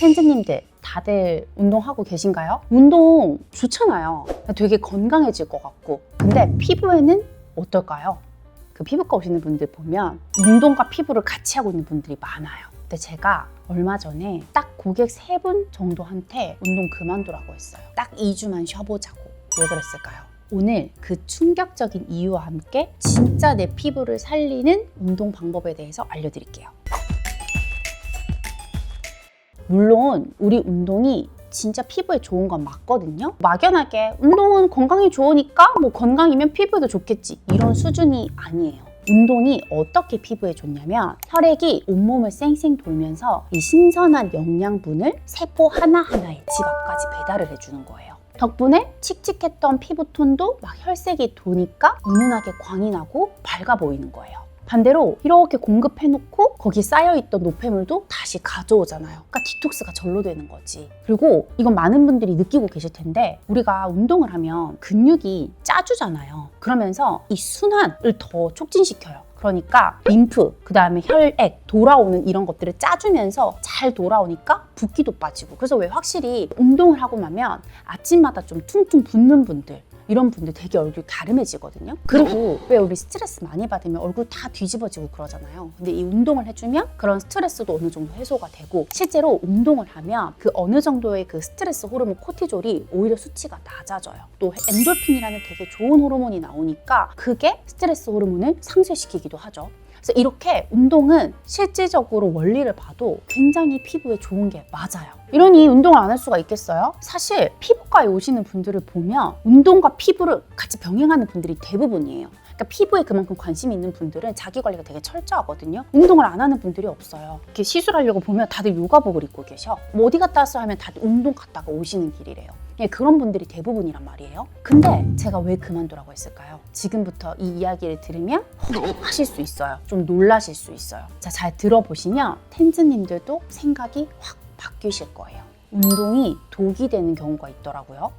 팬즈님들 다들 운동하고 계신가요? 운동 좋잖아요. 되게 건강해질 것 같고. 근데 피부에는 어떨까요? 그 피부과 오시는 분들 보면 운동과 피부를 같이 하고 있는 분들이 많아요. 근데 제가 얼마 전에 딱 고객 세 분 정도한테 운동 그만두라고 했어요. 딱 2주만 쉬어보자고. 왜 그랬을까요? 오늘 그 충격적인 이유와 함께 진짜 내 피부를 살리는 운동 방법에 대해서 알려드릴게요. 물론 우리 운동이 진짜 피부에 좋은 건 맞거든요. 막연하게 운동은 건강에 좋으니까 뭐 건강이면 피부에도 좋겠지 이런 수준이 아니에요. 운동이 어떻게 피부에 좋냐면 혈액이 온몸을 쌩쌩 돌면서 이 신선한 영양분을 세포 하나하나에 집 앞까지 배달을 해주는 거예요. 덕분에 칙칙했던 피부톤도 막 혈색이 도니까 은은하게 광이 나고 밝아 보이는 거예요. 반대로 이렇게 공급해놓고 거기 쌓여있던 노폐물도 다시 가져오잖아요. 그러니까 디톡스가 절로 되는 거지. 그리고 이건 많은 분들이 느끼고 계실 텐데 우리가 운동을 하면 근육이 짜주잖아요. 그러면서 이 순환을 더 촉진시켜요. 그러니까 림프, 그 다음에 혈액, 돌아오는 이런 것들을 짜주면서 잘 돌아오니까 붓기도 빠지고. 그래서 왜 확실히 운동을 하고 나면 아침마다 좀 퉁퉁 붓는 분들, 이런 분들 되게 얼굴 가름해지거든요. 그리고 왜 우리 스트레스 많이 받으면 얼굴 다 뒤집어지고 그러잖아요. 근데 이 운동을 해주면 그런 스트레스도 어느 정도 해소가 되고 실제로 운동을 하면 그 어느 정도의 그 스트레스 호르몬 코티졸이 오히려 수치가 낮아져요. 또 엔돌핀이라는 되게 좋은 호르몬이 나오니까 그게 스트레스 호르몬을 상쇄시키기도 하죠. 그래서 이렇게 운동은 실질적으로 원리를 봐도 굉장히 피부에 좋은 게 맞아요. 이러니 운동을 안 할 수가 있겠어요? 사실 피부과에 오시는 분들을 보면 운동과 피부를 같이 병행하는 분들이 대부분이에요. 그러니까 피부에 그만큼 관심이 있는 분들은 자기 관리가 되게 철저하거든요. 운동을 안 하는 분들이 없어요. 이렇게 시술하려고 보면 다들 요가복을 입고 계셔. 뭐 어디 갔다 왔어 하면 다들 운동 갔다가 오시는 길이래요. 예, 그런 분들이 대부분이란 말이에요. 근데 제가 왜 그만두라고 했을까요? 지금부터 이 이야기를 들으면 하실 수 있어요. 좀 놀라실 수 있어요. 자, 잘 들어보시면 텐즈님들도 생각이 확 바뀌실 거예요. 운동이 독이 되는 경우가 있더라고요.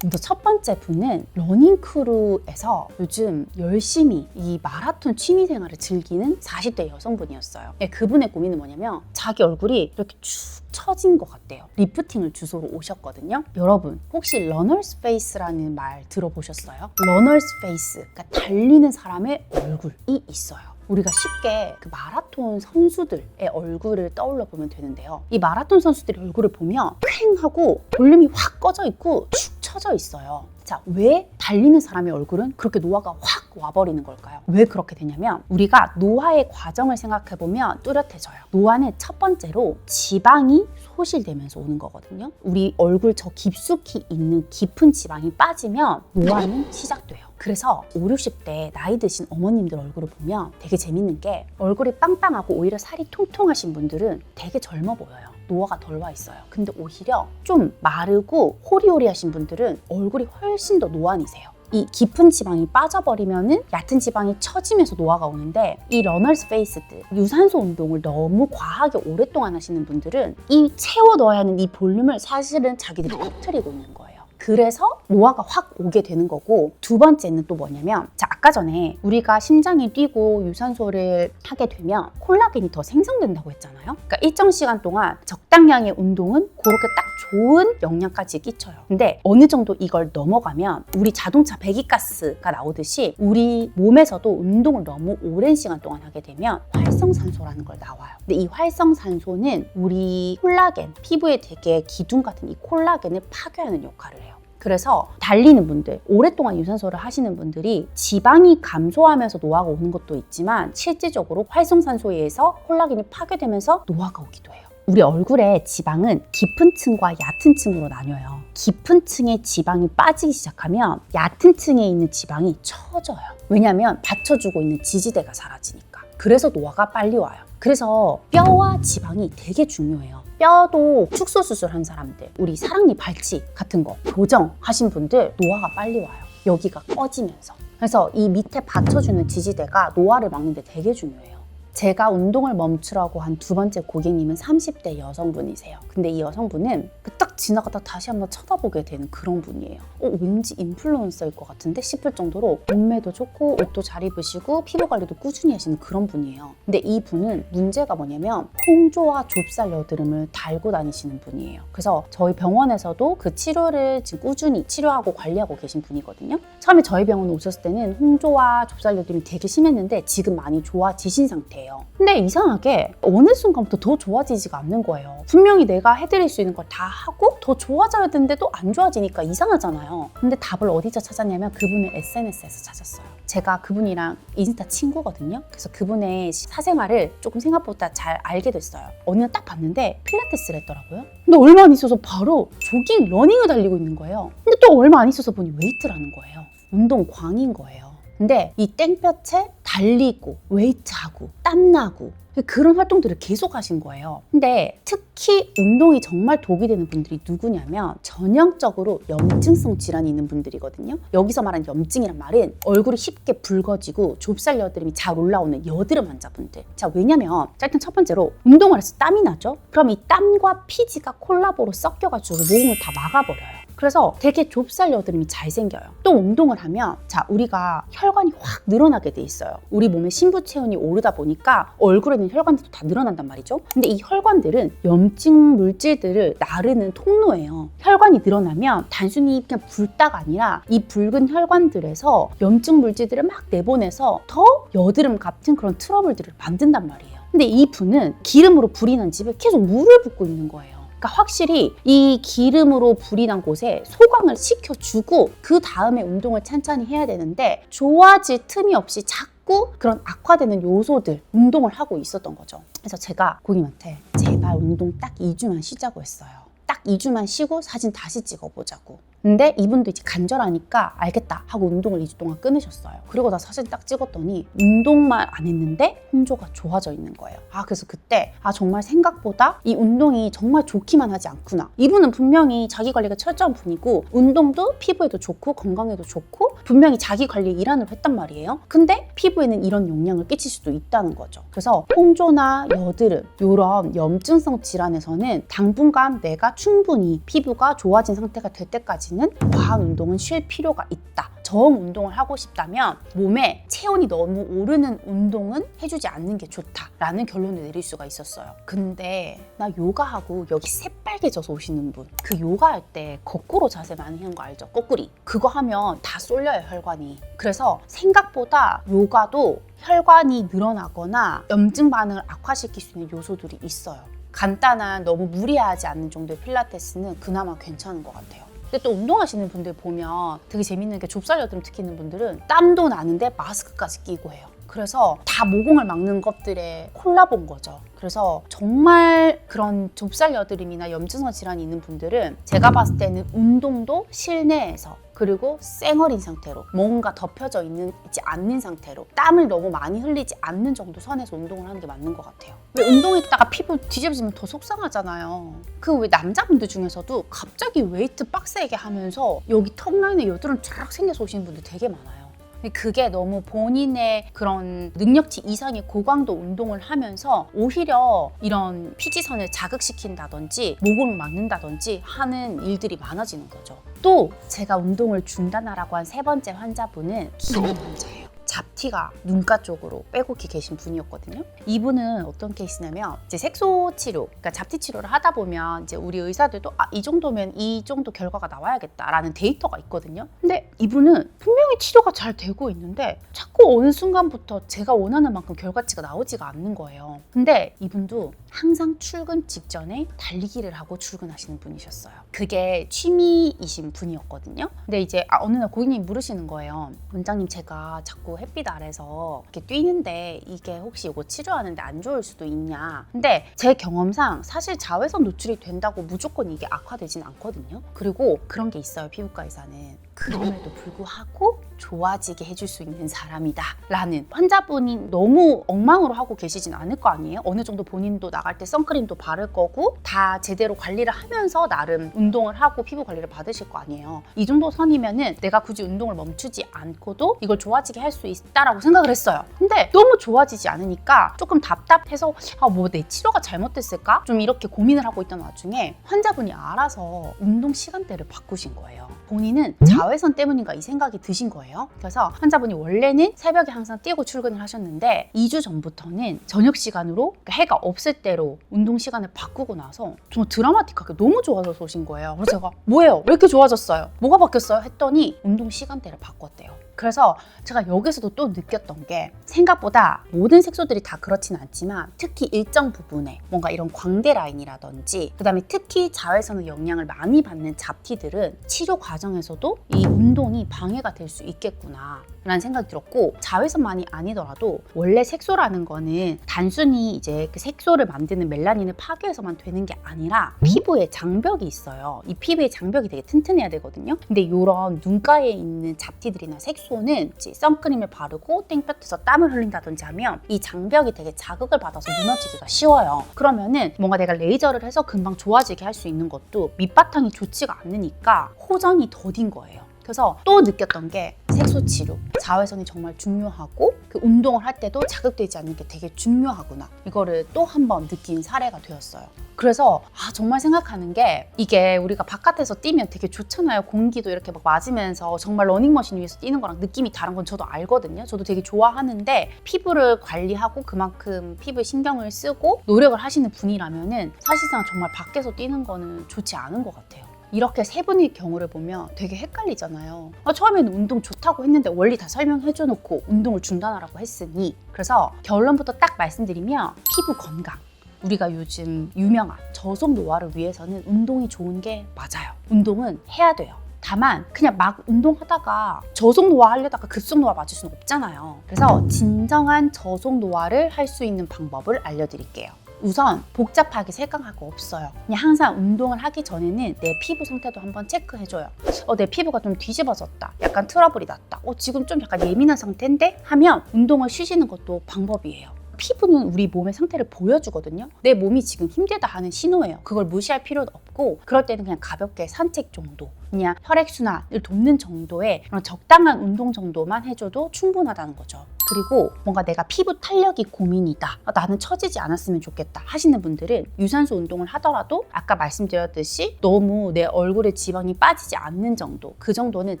먼저 첫 번째 분은 러닝크루에서 요즘 열심히 이 마라톤 취미 생활을 즐기는 40대 여성분이었어요. 예, 그분의 고민은 뭐냐면 자기 얼굴이 이렇게 축 처진 것 같대요. 리프팅을 주소로 오셨거든요. 여러분 혹시 러너스 페이스라는 말 들어보셨어요? 러너스 페이스, 그러니까 달리는 사람의 얼굴이 있어요. 우리가 쉽게 그 마라톤 선수들의 얼굴을 떠올려 보면 되는데요. 이 마라톤 선수들의 얼굴을 보면 팽 하고 볼륨이 확 꺼져 있고 축 처져 있어요. 자, 왜 달리는 사람의 얼굴은 그렇게 노화가 확 와버리는 걸까요? 왜 그렇게 되냐면 우리가 노화의 과정을 생각해 보면 뚜렷해져요. 노화는 첫 번째로 지방이 소실되면서 오는 거거든요. 우리 얼굴 저 깊숙이 있는 깊은 지방이 빠지면 노화는 시작돼요. 그래서 5, 60대 나이 드신 어머님들 얼굴을 보면 되게 재밌는 게 얼굴이 빵빵하고 오히려 살이 통통하신 분들은 되게 젊어 보여요. 노화가 덜 와 있어요. 근데 오히려 좀 마르고 호리호리하신 분들은 얼굴이 훨씬 더 노안이세요. 이 깊은 지방이 빠져버리면은 얕은 지방이 처지면서 노화가 오는데 이 러너스 페이스들 유산소 운동을 너무 과하게 오랫동안 하시는 분들은 이 채워 넣어야 하는 이 볼륨을 사실은 자기들이 퍼뜨리고 있는 거예요. 그래서 노화가 확 오게 되는 거고 두 번째는 또 뭐냐면 자 아까 전에 우리가 심장이 뛰고 유산소를 하게 되면 콜라겐이 더 생성된다고 했잖아요. 그러니까 일정 시간 동안 적 당량의 운동은 그렇게 딱 좋은 영양까지 끼쳐요. 근데 어느 정도 이걸 넘어가면 우리 자동차 배기가스가 나오듯이 우리 몸에서도 운동을 너무 오랜 시간 동안 하게 되면 활성산소라는 걸 나와요. 근데 이 활성산소는 우리 콜라겐, 피부에 되게 기둥 같은 이 콜라겐을 파괴하는 역할을 해요. 그래서 달리는 분들, 오랫동안 유산소를 하시는 분들이 지방이 감소하면서 노화가 오는 것도 있지만 실질적으로 활성산소에 의해서 콜라겐이 파괴되면서 노화가 오기도 해요. 우리 얼굴의 지방은 깊은 층과 얕은 층으로 나뉘어요. 깊은 층의 지방이 빠지기 시작하면 얕은 층에 있는 지방이 처져요. 왜냐하면 받쳐주고 있는 지지대가 사라지니까. 그래서 노화가 빨리 와요. 그래서 뼈와 지방이 되게 중요해요. 뼈도 축소 수술한 사람들, 우리 사랑니 발치 같은 거 교정 하신 분들 노화가 빨리 와요. 여기가 꺼지면서. 그래서 이 밑에 받쳐주는 지지대가 노화를 막는 데 되게 중요해요. 제가 운동을 멈추라고 한 두 번째 고객님은 30대 여성분이세요. 근데 이 여성분은 그딱 지나가다 다시 한번 쳐다보게 되는 그런 분이에요. 어, 왠지 인플루언서일 것 같은데 싶을 정도로 몸매도 좋고 옷도 잘 입으시고 피부 관리도 꾸준히 하시는 그런 분이에요. 근데 이 분은 문제가 뭐냐면 홍조와 좁쌀 여드름을 달고 다니시는 분이에요. 그래서 저희 병원에서도 그 치료를 지금 꾸준히 치료하고 관리하고 계신 분이거든요. 처음에 저희 병원 오셨을 때는 홍조와 좁쌀 여드름이 되게 심했는데 지금 많이 좋아지신 상태 예요. 근데 이상하게 어느 순간부터 더 좋아지지가 않는 거예요. 분명히 내가 해드릴 수 있는 걸 다 하고 더 좋아져야 되는데도 안 좋아지니까 이상하잖아요. 근데 답을 어디서 찾았냐면 그분의 SNS에서 찾았어요. 제가 그분이랑 인스타 친구거든요. 그래서 그분의 사생활을 조금 생각보다 잘 알게 됐어요. 어느 날 딱 봤는데 필라테스를 했더라고요. 근데 얼마 안 있어서 바로 조깅, 러닝을 달리고 있는 거예요. 근데 또 얼마 안 있어서 보니 웨이트라는 거예요. 운동 광인 거예요. 근데 이 땡볕에 달리고 웨이트하고 땀나고 그런 활동들을 계속 하신 거예요. 근데 특히 운동이 정말 독이 되는 분들이 누구냐면 전형적으로 염증성 질환이 있는 분들이거든요. 여기서 말하는 염증이란 말은 얼굴이 쉽게 붉어지고 좁쌀 여드름이 잘 올라오는 여드름 환자분들. 자, 왜냐면 자, 일단 첫 번째로 운동을 해서 땀이 나죠. 그럼 이 땀과 피지가 콜라보로 섞여가지고 모공을 다 막아버려요. 그래서 되게 좁쌀 여드름이 잘 생겨요. 또 운동을 하면 자 우리가 혈관이 확 늘어나게 돼 있어요. 우리 몸에 신부 체온이 오르다 보니까 얼굴에 있는 혈관들도 다 늘어난단 말이죠. 근데 이 혈관들은 염증 물질들을 나르는 통로예요. 혈관이 늘어나면 단순히 그냥 붉다가 아니라 이 붉은 혈관들에서 염증 물질들을 막 내보내서 더 여드름 같은 그런 트러블들을 만든단 말이에요. 근데 이 분은 기름으로 불이 난 집에 계속 물을 붓고 있는 거예요. 그러니까 확실히 이 기름으로 불이 난 곳에 소강을 시켜주고 그 다음에 운동을 찬찬히 해야 되는데 좋아질 틈이 없이 자꾸 그런 악화되는 요소들 운동을 하고 있었던 거죠. 그래서 제가 고객님한테 제발 운동 딱 2주만 쉬자고 했어요. 딱 2주만 쉬고 사진 다시 찍어보자고. 근데 이분도 이제 간절하니까 알겠다 하고 운동을 2주 동안 끊으셨어요. 그리고 나 사진 딱 찍었더니 운동만 안 했는데 홍조가 좋아져 있는 거예요. 아 그래서 그때 아 정말 생각보다 이 운동이 정말 좋기만 하지 않구나. 이분은 분명히 자기 관리가 철저한 분이고 운동도 피부에도 좋고 건강에도 좋고 분명히 자기 관리 일환을 했단 말이에요. 근데 피부에는 이런 영향을 끼칠 수도 있다는 거죠. 그래서 홍조나 여드름 이런 염증성 질환에서는 당분간 내가 충분히 피부가 좋아진 상태가 될 때까지 는 과한 운동은 쉴 필요가 있다. 정 운동을 하고 싶다면 몸에 체온이 너무 오르는 운동은 해주지 않는 게 좋다라는 결론을 내릴 수가 있었어요. 근데 나 요가하고 여기 새빨개져서 오시는 분, 그 요가할 때 거꾸로 자세 많이 하는 거 알죠? 거꾸리. 그거 하면 다 쏠려요 혈관이. 그래서 생각보다 요가도 혈관이 늘어나거나 염증 반응을 악화시킬 수 있는 요소들이 있어요. 간단한 너무 무리하지 않는 정도의 필라테스는 그나마 괜찮은 것 같아요. 근데 또 운동하시는 분들 보면 되게 재밌는 게 좁쌀 여드름 특히 있는 분들은 땀도 나는데 마스크까지 끼고 해요. 그래서 다 모공을 막는 것들의 콜라보인 거죠. 그래서 정말 그런 좁쌀 여드름이나 염증성 질환이 있는 분들은 제가 봤을 때는 운동도 실내에서 그리고 쌩얼인 상태로 뭔가 덮여져 있지 않는 상태로 땀을 너무 많이 흘리지 않는 정도 선에서 운동을 하는 게 맞는 것 같아요. 왜 운동했다가 피부 뒤집어지면 더 속상하잖아요. 그 왜 남자분들 중에서도 갑자기 웨이트 빡세게 하면서 여기 턱 라인에 여드름 쫙 생겨서 오시는 분들 되게 많아요. 그게 너무 본인의 그런 능력치 이상의 고강도 운동을 하면서 오히려 이런 피지선을 자극시킨다든지 모공을 막는다든지 하는 일들이 많아지는 거죠. 또 제가 운동을 중단하라고 한 세 번째 환자분은 기능 환자예요. 잡티가 눈가 쪽으로 빼곡히 계신 분이었거든요. 이분은 어떤 케이스냐면 이제 색소 치료, 그러니까 잡티 치료를 하다 보면 이제 우리 의사들도 아, 이 정도면 이 정도 결과가 나와야겠다라는 데이터가 있거든요. 근데 이분은 분명히 치료가 잘 되고 있는데 자꾸 어느 순간부터 제가 원하는 만큼 결과치가 나오지가 않는 거예요. 근데 이분도 항상 출근 직전에 달리기를 하고 출근하시는 분이셨어요. 그게 취미이신 분이었거든요. 근데 이제 아, 어느 날 고객님이 물으시는 거예요. 원장님 제가 자꾸 햇빛 아래서 이렇게 뛰는데 이게 혹시 이거 치료하는데 안 좋을 수도 있냐. 근데 제 경험상 사실 자외선 노출이 된다고 무조건 이게 악화되진 않거든요. 그리고 그런 게 있어요. 피부과 의사는. 그럼에도 불구하고 좋아지게 해줄 수 있는 사람이다 라는 환자분이 너무 엉망으로 하고 계시진 않을 거 아니에요? 어느 정도 본인도 나갈 때 선크림도 바를 거고 다 제대로 관리를 하면서 나름 운동을 하고 피부 관리를 받으실 거 아니에요. 이 정도 선이면은 내가 굳이 운동을 멈추지 않고도 이걸 좋아지게 할 수 있다라고 생각을 했어요. 근데 너무 좋아지지 않으니까 조금 답답해서 아 뭐 내 치료가 잘못됐을까? 좀 이렇게 고민을 하고 있던 와중에 환자분이 알아서 운동 시간대를 바꾸신 거예요 본인은 자외선 때문인가 이 생각이 드신 거예요. 그래서 환자분이 원래는 새벽에 항상 뛰고 출근을 하셨는데 2주 전부터는 저녁 시간으로 그러니까 해가 없을 때로 운동 시간을 바꾸고 나서 정말 드라마틱하게 너무 좋아져서 오신 거예요. 그래서 제가 뭐예요? 왜 이렇게 좋아졌어요? 뭐가 바뀌었어요? 했더니 운동 시간대를 바꿨대요. 그래서 제가 여기서도 또 느꼈던 게 생각보다 모든 색소들이 다 그렇진 않지만 특히 일정 부분에 뭔가 이런 광대 라인이라든지 그다음에 특히 자외선의 영향을 많이 받는 잡티들은 치료 과정에서도 이 운동이 방해가 될 수 있겠구나 라는 생각이 들었고 자외선만이 아니더라도 원래 색소라는 거는 단순히 이제 그 색소를 만드는 멜라닌을 파괴해서만 되는 게 아니라 피부에 장벽이 있어요. 이 피부의 장벽이 되게 튼튼해야 되거든요. 근데 이런 눈가에 있는 잡티들이나 색소는 선크림을 바르고 땡볕에서 땀을 흘린다든지 하면 이 장벽이 되게 자극을 받아서 무너지기가 쉬워요. 그러면은 뭔가 내가 레이저를 해서 금방 좋아지게 할 수 있는 것도 밑바탕이 좋지가 않으니까 호전이 더딘 거예요 그래서 또 느꼈던 게 색소 치료. 자외선이 정말 중요하고 그 운동을 할 때도 자극되지 않는 게 되게 중요하구나. 이거를 또 한 번 느낀 사례가 되었어요. 그래서 아 정말 생각하는 게 이게 우리가 바깥에서 뛰면 되게 좋잖아요. 공기도 이렇게 막 맞으면서 정말 러닝머신 위에서 뛰는 거랑 느낌이 다른 건 저도 알거든요. 저도 되게 좋아하는데 피부를 관리하고 그만큼 피부에 신경을 쓰고 노력을 하시는 분이라면은 사실상 정말 밖에서 뛰는 거는 좋지 않은 것 같아요 이렇게 세 분의 경우를 보면 되게 헷갈리잖아요. 아, 처음에는 운동 좋다고 했는데 원리 다 설명해줘 놓고 운동을 중단하라고 했으니 그래서 결론부터 딱 말씀드리면 피부 건강 우리가 요즘 유명한 저속 노화를 위해서는 운동이 좋은 게 맞아요. 운동은 해야 돼요. 다만 그냥 막 운동하다가 저속 노화 하려다가 급속 노화 맞을 수는 없잖아요. 그래서 진정한 저속 노화를 할 수 있는 방법을 알려드릴게요. 우선 복잡하게 생각할 거 없어요. 그냥 항상 운동을 하기 전에는 내 피부 상태도 한번 체크해줘요. 어, 내 피부가 좀 뒤집어졌다. 약간 트러블이 났다. 어, 지금 좀 약간 예민한 상태인데? 하면 운동을 쉬시는 것도 방법이에요. 피부는 우리 몸의 상태를 보여주거든요. 내 몸이 지금 힘들다 하는 신호예요. 그걸 무시할 필요도 없고 그럴 때는 그냥 가볍게 산책 정도, 그냥 혈액순환을 돕는 정도의 그런 적당한 운동 정도만 해줘도 충분하다는 거죠. 그리고 뭔가 내가 피부 탄력이 고민이다. 아, 나는 처지지 않았으면 좋겠다 하시는 분들은 유산소 운동을 하더라도 아까 말씀드렸듯이 너무 내 얼굴에 지방이 빠지지 않는 정도 그 정도는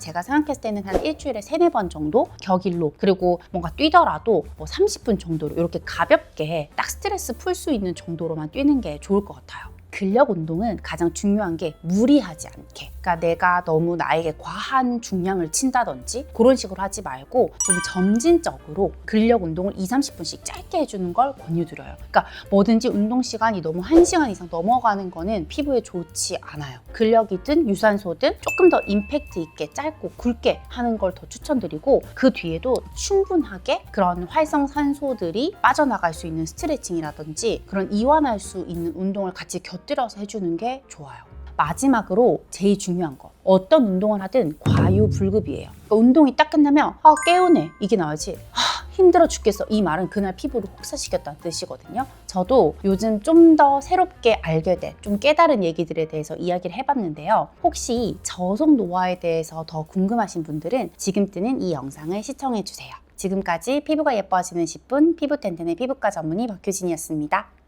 제가 생각했을 때는 한 일주일에 세네 번 정도 격일로 그리고 뭔가 뛰더라도 뭐 30분 정도로 이렇게 가볍게 딱 스트레스 풀 수 있는 정도로만 뛰는 게 좋을 것 같아요. 근력 운동은 가장 중요한 게 무리하지 않게. 그러니까 내가 너무 나에게 과한 중량을 친다든지 그런 식으로 하지 말고 좀 점진적으로 근력 운동을 2, 30분씩 짧게 해주는 걸 권유드려요. 그러니까 뭐든지 운동 시간이 너무 1시간 이상 넘어가는 거는 피부에 좋지 않아요. 근력이든 유산소든 조금 더 임팩트 있게 짧고 굵게 하는 걸 더 추천드리고 그 뒤에도 충분하게 그런 활성산소들이 빠져나갈 수 있는 스트레칭이라든지 그런 이완할 수 있는 운동을 같이 곁들여서 해주는 게 좋아요. 마지막으로 제일 중요한 거 어떤 운동을 하든 과유불급이에요. 그러니까 운동이 딱 끝나면 아 깨우네 이게 나오지 아, 힘들어 죽겠어 이 말은 그날 피부를 혹사시켰다는 뜻이거든요. 저도 요즘 좀 더 새롭게 알게 된 좀 깨달은 얘기들에 대해서 이야기를 해봤는데요. 혹시 저속 노화에 대해서 더 궁금하신 분들은 지금 뜨는 이 영상을 시청해 주세요. 지금까지 피부가 예뻐지는 10분 피부 텐텐의 피부과 전문의 박효진이었습니다.